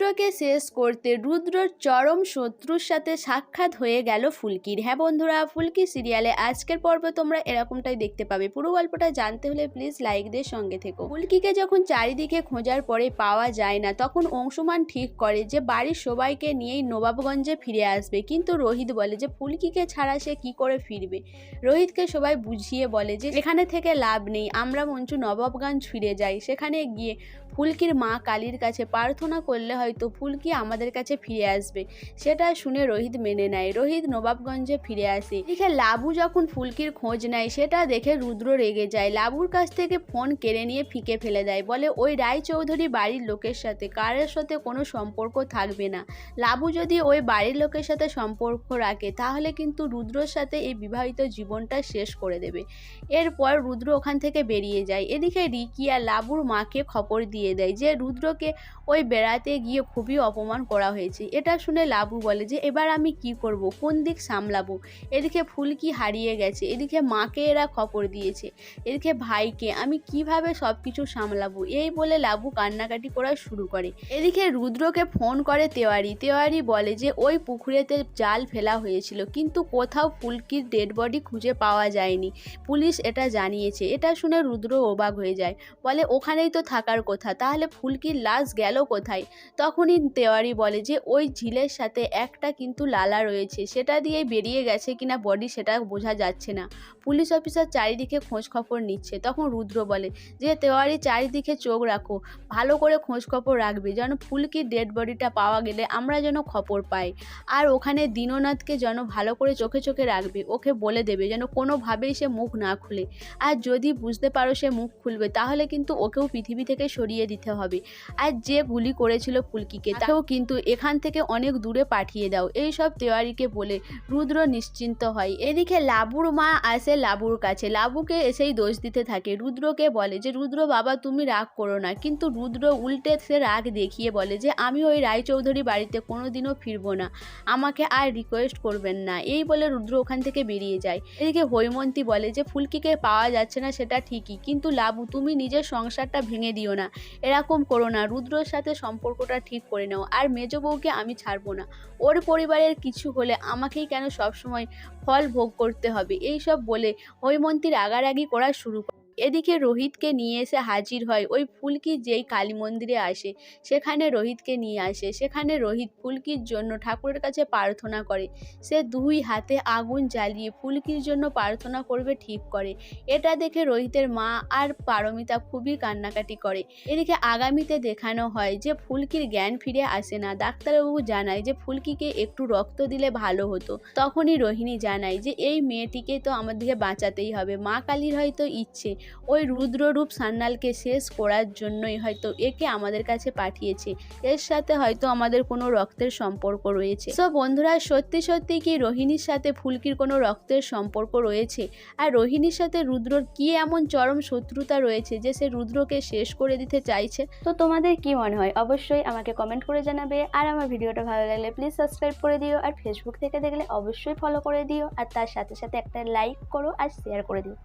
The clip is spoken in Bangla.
রুদ্রকে শেষ করতে রুদ্রর চরম শত্রুর সাথে সাক্ষাৎ হয়ে গেল ফুলকির। হ্যাঁ বন্ধুরা, ফুলকি সিরিয়ালে আজকের পর্ব তোমরা এরকমটাই দেখতে পাবে। পুরো গল্পটা জানতে হলে প্লিজ লাইক দিয়ে সঙ্গে থেকো। ফুলকিকে যখন চারিদিকে খোঁজার পরে পাওয়া যায় না, তখন অংশুমান ঠিক করে যে বাড়ির সবাইকে নিয়েই নবাবগঞ্জে ফিরে আসবে। কিন্তু রোহিত বলে যে ফুলকিকে ছাড়া সে কি করে ফিরবে? রোহিতকে সবাই বুঝিয়ে বলে যে এখানে থেকে লাভ নেই, আমরা মঞ্চু নবাবগঞ্জ ফিরে যাই। সেখানে গিয়ে ফুলকির মা কালীর কাছে প্রার্থনা করলে হয়তো ফুলকি আমাদের কাছে ফিরে আসবে। সেটা শুনে রোহিত মেনে নেয়। রোহিত নবাবগঞ্জে ফিরে আসে। এদিকে লাবু যখন ফুলকির খোঁজ নেয়, সেটা দেখে রুদ্র রেগে যায়। লাবুর কাছ থেকে ফোন কেড়ে নিয়ে ফিকে ফেলে দেয়। বলে, ওই রায়চৌধুরী বাড়ির লোকের সাথে কারের সাথে কোনো সম্পর্ক থাকবে না। লাবু যদি ওই বাড়ির লোকের সাথে সম্পর্ক রাখে, তাহলে কিন্তু রুদ্রর সাথে এই বিবাহিত জীবনটা শেষ করে দেবে। এরপর রুদ্র ওখান থেকে বেরিয়ে যায়। এদিকে রিকি আর লাবুর মাকে খবর দিয়ে দেয় যে, রুদ্রকে ওই বেড়াতে গিয়ে খুবই অপমান করা হয়েছে। এটা শুনে লাবু বলে যে, এবার আমি কি করব? কোন দিক সামলাবো? এদিকে ফুলকি হারিয়ে গেছে? এদিকে মাকে এরা খবর দিয়েছে। এদিকে ভাইকে আমি কীভাবে সব কিছু সামলাবো? এই বলে লাবু কান্নাকাটি করা শুরু করে। এদিকে রুদ্রকে ফোন করে তেওয়ারি। তেওয়ারি বলে যে, ওই পুকুরেতে জাল ফেলা হয়েছিল, কিন্তু কোথাও ফুলকির ডেড বডি খুঁজে পাওয়া যায়নি। পুলিশ এটা জানিয়েছে। এটা শুনে রুদ্র অবাক হয়ে যায়। বলে, ওখানেই তো থাকার কথা। তাহলে ফুলকির লাশ গেল কোথায়? তখনই তেওয়ারি বলে যে, ওই ঝিলের সাথে একটা কিন্তু লালা রয়েছে, সেটা দিয়ে বেরিয়ে গেছে কিনা বডি সেটা বোঝা যাচ্ছে না। পুলিশ অফিসার চারিদিকে খোঁজ খবর নিচ্ছে। তখন রুদ্র বলে, যে তেওয়ারি, চারিদিকে চোখ রাখো। ভালো করে খোঁজ খবর রাখবে। যেন ফুলকির ডেড বডিটা পাওয়া গেলে আমরা যেন খবর পাই। আর ওখানে দীননাথকে যেন ভালো করে চোখে চোখে রাখবে। ওকে বলে দেবে যেন কোনোভাবেই সে মুখ না খুলে। আর যদি বুঝতে পারো সে মুখ খুলবে, তাহলে কিন্তু ওকেও পৃথিবী থেকে সরিয়ে দিতে হবে। আর যে গুলি করেছিল ফুলকিকে তাকেও কিন্তু এখান থেকে অনেক দূরে পাঠিয়ে দাও। এই সব তেওয়ারিকে বলে রুদ্র নিশ্চিন্ত হয়। এদিকে লাবুর মা আসে লাবুর কাছে। লাবুকে এসেই দোষ দিতে থাকে। রুদ্রকে বলে যে, রুদ্র বাবা, তুমি রাগ করো না। কিন্তু রুদ্র উল্টে সে রাগ দেখিয়ে বলে যে, আমি ওই রায়চৌধুরী বাড়িতে কোনোদিনও ফিরবো না। আমাকে আর রিকোয়েস্ট করবেন না। এই বলে রুদ্র ওখান থেকে বেরিয়ে যায়। এদিকে হৈমন্তী বলে যে, ফুলকিকে পাওয়া যাচ্ছে না, সেটা ঠিকই। কিন্তু লাবু, তুমি নিজের সংসারটা ভেঙে দিও না। এরকম করো না। রুদ্রর সাথে সম্পর্কটা ঠিক করে নাও। আর মেজ বউকে আমি ছাড়বো না। ওর পরিবারের কিছু হলে আমাকেই কেন সবসময় ফল ভোগ করতে হবে? এই সব বলে হৈমন্তীর আগারাগি করা শুরু করে এদিকে রোহিতকে নিয়ে এসে হাজির হয়। ওই ফুলকি যেই কালী মন্দিরে আসে, সেখানে রোহিতকে নিয়ে আসে। সেখানে রোহিত ফুলকির জন্য ঠাকুরের কাছে প্রার্থনা করে। সে দুই হাতে আগুন জ্বালিয়ে ফুলকির জন্য প্রার্থনা করবে, ঠিক করে। এটা দেখে রোহিতের মা আর পারমিতা খুবই কান্নাকাটি করে। এদিকে আগামীতে দেখানো হয় যে ফুলকির জ্ঞান ফিরে আসে না। ডাক্তারবাবু জানায় যে ফুলকিকে একটু রক্ত দিলে ভালো হতো। তখনই রোহিণী জানায় যে, এই মেয়েটিকে তো আমাদেরকে বাঁচাতেই হবে। মা কালীর হয়তো ইচ্ছে। ওই রুদ্ররূপ সান্যালকে শেষ করার জন্যই হয়তো একে আমাদের কাছে পাঠিয়েছে। এর সাথে হয়তো আমাদের কোনো রক্তের সম্পর্ক রয়েছে। সো বন্ধুরা, সত্যি সত্যি কি রোহিণীর সাথে ফুলকির কোনো রক্তের সম্পর্ক রয়েছে? আর রোহিণীর সাথে রুদ্রর কি এমন চরম শত্রুতা রয়েছে যে সে রুদ্রকে শেষ করে দিতে চাইছে? তো তোমাদের কি মনে হয়? অবশ্যই আমাকে কমেন্ট করে জানাবে। আর আমার ভিডিওটা ভালো লাগলে প্লিজ সাবস্ক্রাইব করে দিও। আর ফেসবুক থেকে দেখলে অবশ্যই ফলো করে দিও। আর তার সাথে সাথে একটা লাইক করো আর শেয়ার করে দিও।